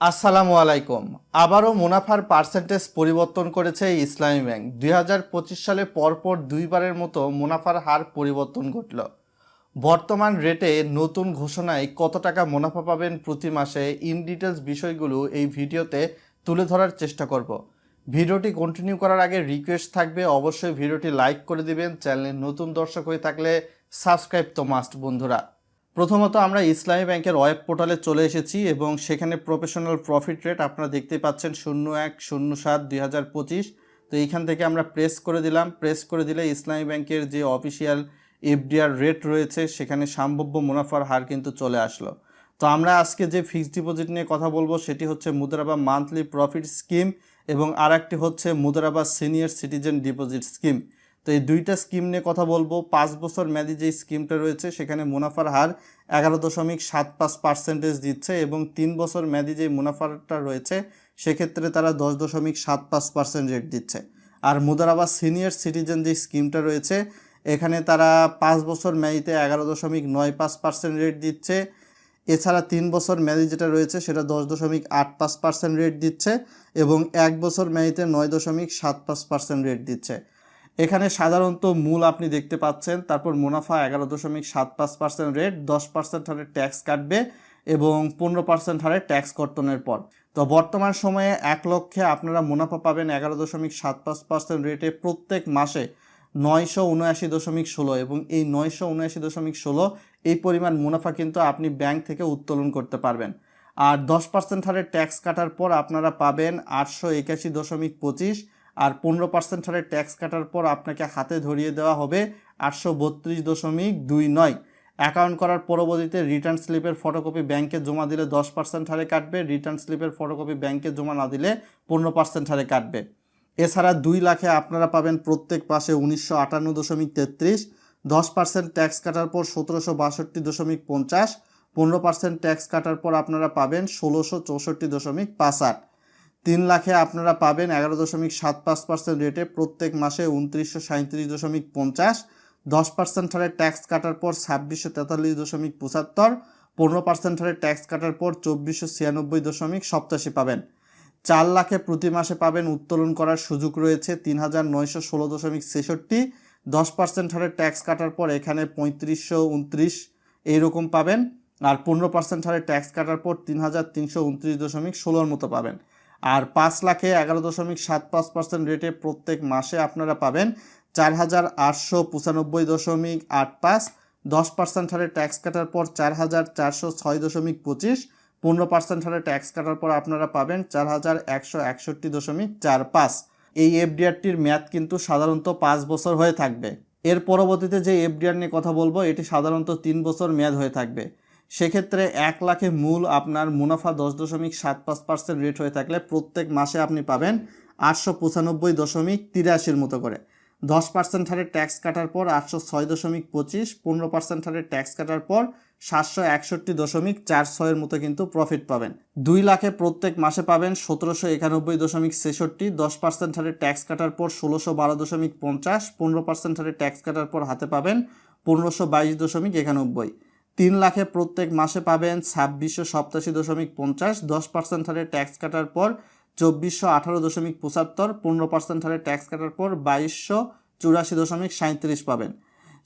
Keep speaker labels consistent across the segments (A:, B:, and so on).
A: আসসালামু আলাইকুম। আবারও মুনাফার পার্সেন্টেজ পরিবর্তন করেছে ইসলামী ব্যাংক। দুই হাজার পঁচিশ সালে পরপর দুইবারের মতো মুনাফার হার পরিবর্তন ঘটল। বর্তমান রেটে নতুন ঘোষণায় কত টাকা মুনাফা পাবেন প্রতি মাসে ইন ডিটেলস বিষয়গুলো এই ভিডিওতে তুলে ধরার চেষ্টা করব। ভিডিওটি কন্টিনিউ করার আগে রিকোয়েস্ট থাকবে, অবশ্যই ভিডিওটি লাইক করে দিবেন। চ্যানেলে নতুন দর্শক হয়ে থাকলে সাবস্ক্রাইব তো মাস্ট বন্ধুরা। প্রথমত আমরা ইসলামী ব্যাংকের ওয়েব পোর্টালে চলে এসেছি এবং সেখানে প্রফেশনাল প্রফিট রেট আপনারা দেখতে পাচ্ছেন শূন্য এক, শূন্য সাত, দুই হাজার পঁচিশ। তো এইখান থেকে আমরা প্রেস করে দিলাম। প্রেস করে দিলে ইসলামী ব্যাংকের যে অফিসিয়াল এফডিআর রেট রয়েছে, সেখানে সম্ভাব্য মুনাফার হার কিন্তু চলে আসলো। তো আমরা আজকে যে ফিক্সড ডিপোজিট নিয়ে কথা বলব, সেটি হচ্ছে মুদারাবা মান্থলি প্রফিট স্কিম এবং আর একটি হচ্ছে মুদারাবা সিনিয়র সিটিজেন ডিপোজিট স্কিম। তো এই দুইটা স্কিম নিয়ে কথা বলব। পাঁচ বছর মেয়াদি যে স্কিমটা রয়েছে, সেখানে মুনাফার হার এগারো দশমিক সাত পাঁচ পার্সেন্টেজ দিচ্ছে এবং তিন বছর মেয়াদি যে মুনাফাটা রয়েছে, সেক্ষেত্রে তারা দশ দশমিক সাত পাঁচ পার্সেন্ট রেট দিচ্ছে। আর মুদারাবা সিনিয়র সিটিজেন যে স্কিমটা রয়েছে, এখানে তারা পাঁচ বছর মেয়াদিতে এগারো দশমিক নয় পাঁচ পার্সেন্ট রেট দিচ্ছে। এছাড়া তিন বছর মেয়াদি যেটা রয়েছে, সেটা দশ দশমিক আট পাঁচ পার্সেন্ট রেট দিচ্ছে এবং এক বছর মেয়াদিতে নয় দশমিক সাত পাঁচ পার্সেন্ট রেট দিচ্ছে। এখানে সাধারণত মূল আপনি দেখতে পাচ্ছেন, তারপর মুনাফা এগারো দশমিক সাত পাঁচ পার্সেন্ট রেট দশ পার্সেন্ট হারে ট্যাক্স কাটবে এবং পনেরো পার্সেন্ট হারে ট্যাক্স কর্তনের পর। তো বর্তমান সময়ে এক লক্ষে আপনারা মুনাফা পাবেন এগারো দশমিক সাত পাঁচ পার্সেন্ট রেটে প্রত্যেক মাসে নয়শো উনআশি দশমিক ষোলো এবং এই নয়শো উনআশি দশমিক ষোলো, এই পরিমাণ মুনাফা কিন্তু আপনি ব্যাংক থেকে উত্তোলন করতে পারবেন। আর দশ পার্সেন্ট হারে ট্যাক্স কাটার পর আপনারা পাবেন আটশো একাশি দশমিক পঁচিশ আর পনেরো পার্সেন্ট হারে ট্যাক্স কাটার পর আপনাকে হাতে ধরিয়ে দেওয়া হবে আটশো বত্রিশ দশমিক দুই নয়। অ্যাকাউন্ট করার পরবর্তীতে রিটার্ন স্লিপের ফটোকপি ব্যাংকে জমা দিলে দশ পার্সেন্ট হারে কাটবে রিটার্ন স্লিপের ফটোকপি ব্যাংকে জমা না দিলে পনেরো পার্সেন্ট হারে কাটবে। এছাড়া দুই লাখে আপনারা পাবেন প্রত্যেক পাশে উনিশশো আটান্ন দশমিক তেত্রিশ, দশ পার্সেন্ট ট্যাক্স কাটার পর সতেরোশো বাষট্টি দশমিক পঞ্চাশ, পনেরো পার্সেন্ট ট্যাক্স কাটার পর আপনারা পাবেন ষোলোশো চৌষট্টি দশমিক পাঁচ আট। তিন লাখে আপনারা পাবেন এগারো দশমিক সাত পাঁচ পার্সেন্ট রেটে প্রত্যেক মাসে উনত্রিশশো সাঁত্রিশ দশমিক পঞ্চাশ। দশ পার্সেন্ট হারে ট্যাক্স কাটার পর ছাব্বিশশো তেতাল্লিশ দশমিক পঁচাত্তর। পনেরো পার্সেন্ট হারে ট্যাক্স কাটার পর চব্বিশশো ছিয়ানব্বই দশমিক সপ্তাশি পাবেন। চার লাখে প্রতি মাসে পাবেন উত্তোলন করার সুযোগ রয়েছে তিন হাজার নয়শো ষোলো দশমিক ছেষট্টি। দশ পার্সেন্ট হারে ট্যাক্স কাটার পর এখানে পঁয়ত্রিশশো উনত্রিশ এইরকম পাবেন। আর পনেরো পার্সেন্ট হারে ট্যাক্স কাটার পর তিন হাজার তিনশো উনত্রিশ দশমিক ষোলোর মতো পাবেন। আর পাঁচ লাখে এগারো দশমিক সাত পাঁচ পার্সেন্ট রেটে প্রত্যেক মাসে আপনারা পাবেন চার হাজার আটশো পঁচানব্বই দশমিক আট পাঁচ, দশ পার্সেন্ট হারে ট্যাক্স কাটার পর চার হাজার চারশো ছয় দশমিক পঁচিশ, পনেরো পার্সেন্ট হারে ট্যাক্স কাটার পর আপনারা পাবেন চার হাজার একশো একষট্টি দশমিক চার পাঁচ। এই এফডিআরটির মেয়াদ কিন্তু সাধারণত পাঁচ বছর হয়ে থাকবে। এর পরবর্তীতে যে এফডিআর নিয়ে কথা বলব, এটি সাধারণত তিন বছর মেয়াদ হয়ে থাকবে। সেক্ষেত্রে এক লাখে মূল আপনার মুনাফা দশ দশমিক সাত পাঁচ পার্সেন্ট রেট হয়ে থাকলে প্রত্যেক মাসে আপনি পাবেন আটশো পঁচানব্বই দশমিক তিরাশির মতো করে। দশ পার্সেন্ট হারে ট্যাক্স কাটার পর আটশো ছয় দশমিক পঁচিশ, পনেরো পার্সেন্ট হারে ট্যাক্স কাটার পর সাতশো একষট্টি দশমিক চার ছয়ের মতো কিন্তু প্রফিট পাবেন। দুই লাখে প্রত্যেক মাসে পাবেন সতেরোশো একানব্বই দশমিক ছেষট্টি, দশ পার্সেন্ট হারে ট্যাক্স কাটার পর ষোলোশো বারো দশমিক পঞ্চাশ, পনেরো পার্সেন্ট হারে ট্যাক্স কাটার পর হাতে পাবেন পনেরোশো বাইশ দশমিক একানব্বই। তিন লাখে প্রত্যেক মাসে পাবেন ছাব্বিশশো সপ্তাশি দশমিক পঞ্চাশ, দশ পার্সেন্ট হারে ট্যাক্স কাটার পর চব্বিশশো আঠারো দশমিক পঁচাত্তর, পনেরো পার্সেন্ট হারে ট্যাক্স কাটার পর বাইশশো চুরাশি দশমিক সাঁত্রিশ পাবেন।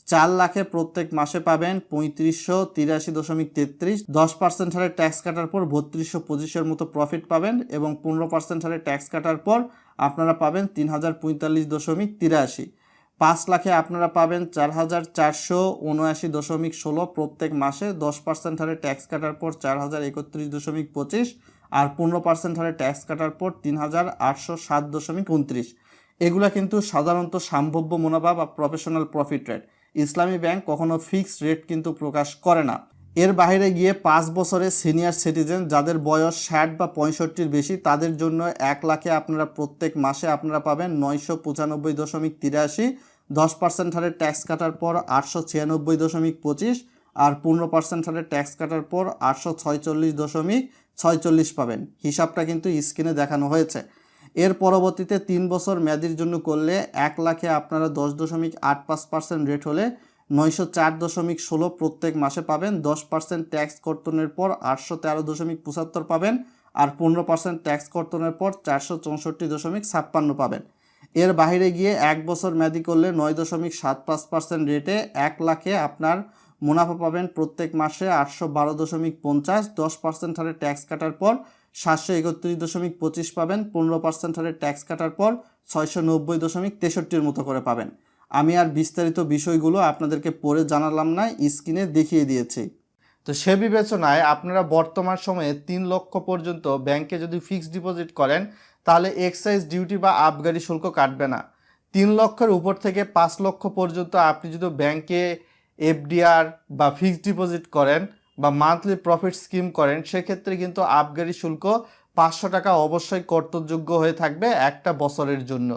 A: চার লাখে প্রত্যেক মাসে পাবেন পঁয়ত্রিশশো তিরাশি দশমিক তেত্রিশ, দশ পার্সেন্ট হারে ট্যাক্স কাটার পর বত্রিশশো পঁচিশের মতো প্রফিট পাবেন এবং পনেরো পার্সেন্ট হারে ট্যাক্স কাটার পর আপনারা পাবেন তিন হাজার পঁয়তাল্লিশ দশমিক তিরাশি। পাঁচ লাখে আপনারা পাবেন চার হাজার চারশো উনআশি দশমিক ষোলো প্রত্যেক মাসে। দশ পার্সেন্ট হারে ট্যাক্স কাটার পর চার হাজার একত্রিশ দশমিক পঁচিশ আর পনেরো পার্সেন্ট হারে ট্যাক্স কাটার পর তিন হাজার আটশো সাত দশমিক উনত্রিশ। এগুলা কিন্তু সাধারণত সম্ভাব্য মুনাফা বা professional profit rate Islami bank কখনো ফিক্সড রেট কিন্তু প্রকাশ করে না। এর বাইরে গিয়ে পাঁচ বছরের সিনিয়র সিটিজেন যাদের বয়স ষাট বা পঁয়ষট্টির বেশি, তাদের জন্য এক লাখে আপনারা প্রত্যেক মাসে আপনারা পাবেন নয়শো পঁচানব্বই দশমিক তিরাশি, দশ পার্সেন্ট হারে ট্যাক্স কাটার পর আটশো ছিয়ানব্বই দশমিক পঁচিশ আর পনেরো পার্সেন্ট হারে ট্যাক্স কাটার পর আটশো ছয়চল্লিশ দশমিক ছয়চল্লিশ পাবেন। হিসাবটা কিন্তু স্ক্রিনে দেখানো হয়েছে। এর পরবর্তীতে তিন বছর মেয়াদির জন্য করলে এক লাখে আপনারা দশ দশমিক আট পাঁচ পার্সেন্ট রেট হলে নয়শো চার দশমিক ষোলো প্রত্যেক মাসে পাবেন, দশ পার্সেন্ট ট্যাক্স কর্তনের পর আটশো তেরো দশমিক পঁচাত্তর পাবেন আর পনেরো পার্সেন্ট ট্যাক্স কর্তনের পর চারশো চৌষট্টি দশমিক ছাপ্পান্ন পাবেন। এর বাইরে গিয়ে এক বছর মেয়াদি করলে নয় দশমিক সাত পাঁচ পার্সেন্ট রেটে এক লাখে আপনার মুনাফা পাবেন প্রত্যেক মাসে আটশো বারো দশমিক পঞ্চাশ, দশ পার্সেন্ট হারে ট্যাক্স কাটার পর সাতশো একত্রিশ দশমিক পঁচিশ পাবেন, পনেরো পার্সেন্ট হারে ট্যাক্স কাটার পর ছয়শো নব্বই দশমিক তেষট্টির মতো করে পাবেন। আমি আর বিস্তারিত বিষয়গুলো আপনাদেরকে পড়ে জানালাম না, স্ক্রিনে দেখিয়ে দিয়েছি। তো সে বিবেচনায় আপনারা বর্তমান সময়ে তিন লক্ষ পর্যন্ত ব্যাংকে যদি ফিক্সড ডিপোজিট করেন, তাহলে এক্সাইজ ডিউটি বা আবগারি শুল্ক কাটবে না। তিন লক্ষের উপর থেকে পাঁচ লক্ষ পর্যন্ত আপনি যদি ব্যাংকে এফডিআর বা ফিক্সড ডিপোজিট করেন বা মান্থলি প্রফিট স্কিম করেন, সেক্ষেত্রে কিন্তু আবগারি শুল্ক পাঁচশো টাকা অবশ্যই কর্তব্যযোগ্য হয়ে থাকবে একটা বছরের জন্য।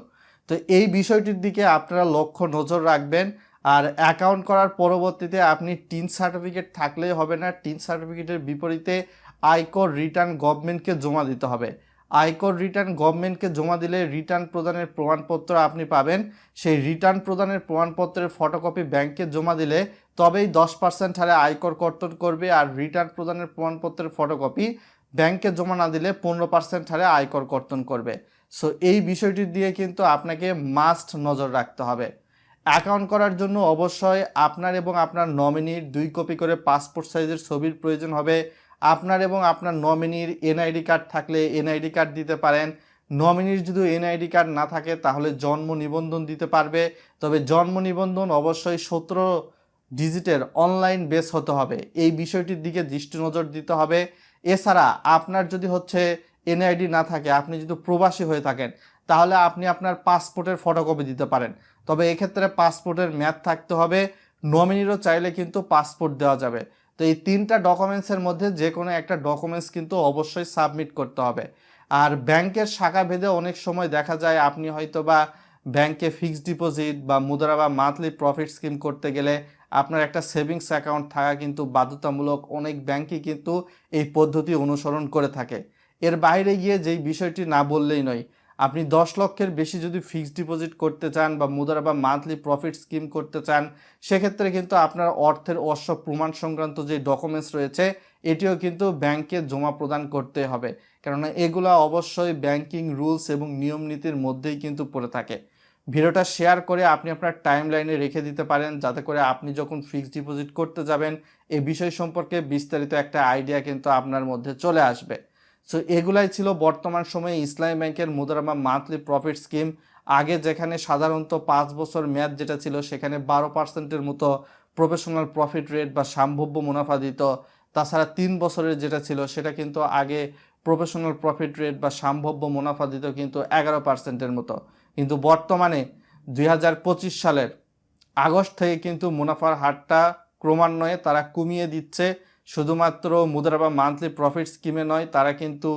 A: তো এই বিষয়টির দিকে আপনারা লক্ষ্য নজর রাখবেন। আর অ্যাকাউন্ট করার পরবর্তীতে আপনি টিন সার্টিফিকেট থাকলেই হবে না। টিন সার্টিফিকেটের বিপরীতে আয়কর রিটার্ন গভর্নমেন্টকে জমা দিতে হবে। আয়কর রিটার্ন গভর্নমেন্টকে জমা দিলে রিটার্ন প্রদানের প্রমাণপত্র আপনি পাবেন। সেই রিটার্ন প্রদানের প্রমাণপত্রের ফটোকপি ব্যাংকে জমা দিলে তবেই দশ পার্সেন্ট হারে আয়কর কর্তন করবে আর রিটার্ন প্রদানের প্রমাণপত্রের ফটোকপি ব্যাংকে জমা না দিলে পনেরো পার্সেন্ট হারে আয়কর কর্তন করবে। সো এই বিষয়টি দিয়ে কিন্তু আপনাকে মাস্ট নজর রাখতে হবে। অ্যাকাউন্ট করার জন্য অবশ্যই আপনার এবং আপনার নমিনির দুই কপি করে পাসপোর্ট সাইজের ছবির প্রয়োজন হবে। আপনার এবং আপনার নমিনির এনআইডি কার্ড থাকলে এনআইডি কার্ড দিতে পারেন। নমিনির যদি এনআইডি কার্ড না থাকে, তাহলে জন্ম নিবন্ধন দিতে পারবে। তবে জন্ম নিবন্ধন অবশ্যই সতেরো ডিজিটের অনলাইন বেস হতে হবে। এই বিষয়টির দিকে দৃষ্টি নজর দিতে হবে। এছাড়া আপনার যদি হচ্ছে এনআইডি না থাকে, আপনি যদি প্রবাসী হয়ে থাকেন, তাহলে আপনি আপনার পাসপোর্টের ফটোকপি দিতে পারেন। তবে এক্ষেত্রে পাসপোর্টের মেয়াদ থাকতে হবে নমিনিরও চাইলে কিন্তু পাসপোর্ট দেওয়া যাবে। তো এই তিনটা ডকুমেন্টসের মধ্যে যে কোনো একটা ডকুমেন্টস কিন্তু অবশ্যই সাবমিট করতে হবে। আর ব্যাংকের শাখা ভেদে অনেক সময় দেখা যায়, আপনি হয়তো বা ব্যাংকে ফিক্সড ডিপোজিট বা মুদ্রা বা মান্থলি প্রফিট স্কিম করতে গেলে আপনার একটা সেভিংস অ্যাকাউন্ট থাকা কিন্তু বাধ্যতামূলক, অনেক ব্যাংকই কিন্তু এই পদ্ধতি অনুসরণ করে থাকে। এর বাইরে গিয়ে যেই বিষয়টি না বললেই নয়, আপনি দশ লক্ষের বেশি যদি ফিক্সড ডিপোজিট করতে চান বা মুদ্রা বা মান্থলি প্রফিট স্কিম করতে চান, সেক্ষেত্রে কিন্তু আপনার অর্থের অশ্ব প্রমাণ সংক্রান্ত যে ডকুমেন্টস রয়েছে, এটিও কিন্তু ব্যাংকে জমা প্রদান করতে হবে। কেননা এগুলো অবশ্যই ব্যাংকিং রুলস এবং নিয়ম নীতির মধ্যেই কিন্তু পড়ে থাকে। ভিডিওটা শেয়ার করে আপনি আপনার টাইম লাইনে রেখে দিতে পারেন, যাতে করে আপনি যখন ফিক্সড ডিপোজিট করতে যাবেন, এ বিষয় সম্পর্কে বিস্তারিত একটা আইডিয়া কিন্তু আপনার মধ্যে চলে আসবে। সো এগুলাই ছিল বর্তমান সময়ে ইসলামী ব্যাংকের মুদ্রামা মান্থলি প্রফিট স্কিম। আগে যেখানে সাধারণত পাঁচ বছর মেয়াদ যেটা ছিল, সেখানে বারো পার্সেন্টের মতো প্রফেশনাল প্রফিট রেট বা সম্ভাব্য মুনাফা দিত। তাছাড়া তিন বছরের যেটা ছিল, সেটা কিন্তু আগে প্রফেশনাল প্রফিট রেট বা সম্ভাব্য মুনাফা দিত কিন্তু এগারো পার্সেন্টের মতো। কিন্তু বর্তমানে দুই হাজার পঁচিশ সালের আগস্ট থেকে কিন্তু মুনাফার হারটা ক্রমান্বয়ে তারা কমিয়ে দিচ্ছে। শুধুমাত্র মুদ্রা বা মান্থলি প্রফিট স্কিমে নয়, তারা কিন্তু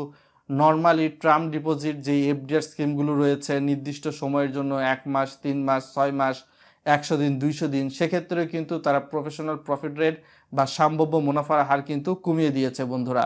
A: নর্মালি ট্রাম ডিপোজিট যেই এফডিআর স্কিমগুলো রয়েছে, নির্দিষ্ট সময়ের জন্য এক মাস, তিন মাস, ছয় মাস, একশো দিন, দুইশো দিন, সেক্ষেত্রেও কিন্তু তারা প্রফেশনাল প্রফিট রেট বা সম্ভাব্য মুনাফার হার কিন্তু কমিয়ে দিয়েছে বন্ধুরা।